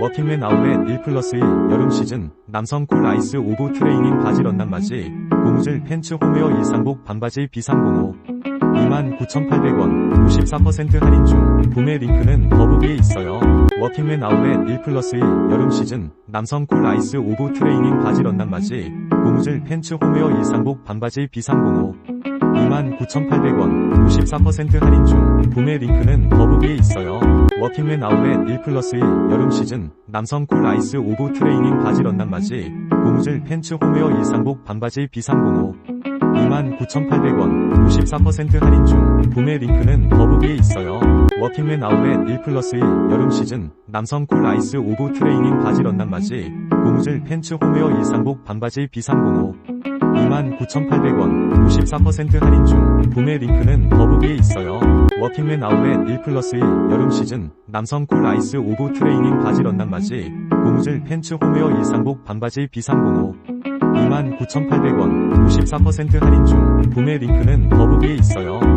워킹맨 아웃렛 1 플러스 1 여름 시즌 남성 쿨 아이스 오브 트레이닝 바지 런낭 바지 고무줄 팬츠 홈웨어 일상복 반바지 비상봉호 29,800원 54% 할인 중 구매 링크는 더보기에 있어요. 워킹맨 아웃렛 1 플러스 1 여름 시즌 남성 쿨 아이스 오브 트레이닝 바지 런낭 바지 고무줄 팬츠 홈웨어 일상복 반바지 비상봉호 29,800원 54% 할인 중 구매 링크는 더보기에 있어요. 워킹맨 아웃렛 1 플러스 1 여름 시즌 남성 쿨 아이스 오브 트레이닝 바지 런낭 바지 고무줄 팬츠 홈웨어 일상복 반바지 비상봉호 29,800원 54% 할인 중 구매 링크는 더보기에 있어요. 워킹맨 아웃렛 1 플러스 1 여름 시즌 남성 쿨 아이스 오브 트레이닝 바지 런낭 바지 고무줄 팬츠 홈웨어 일상복 반바지 비상봉호 29,800원 54% 할인 중 구매 링크는 더보기에 있어요. 워킹맨 아웃렛 1 플러스 1 여름 시즌 남성 쿨 아이스 오브 트레이닝 바지 런낭 바지 고무줄 팬츠 홈웨어 일상복 반바지 비상봉호 29,800원 54% 할인 중 구매 링크는 더보기에 있어요.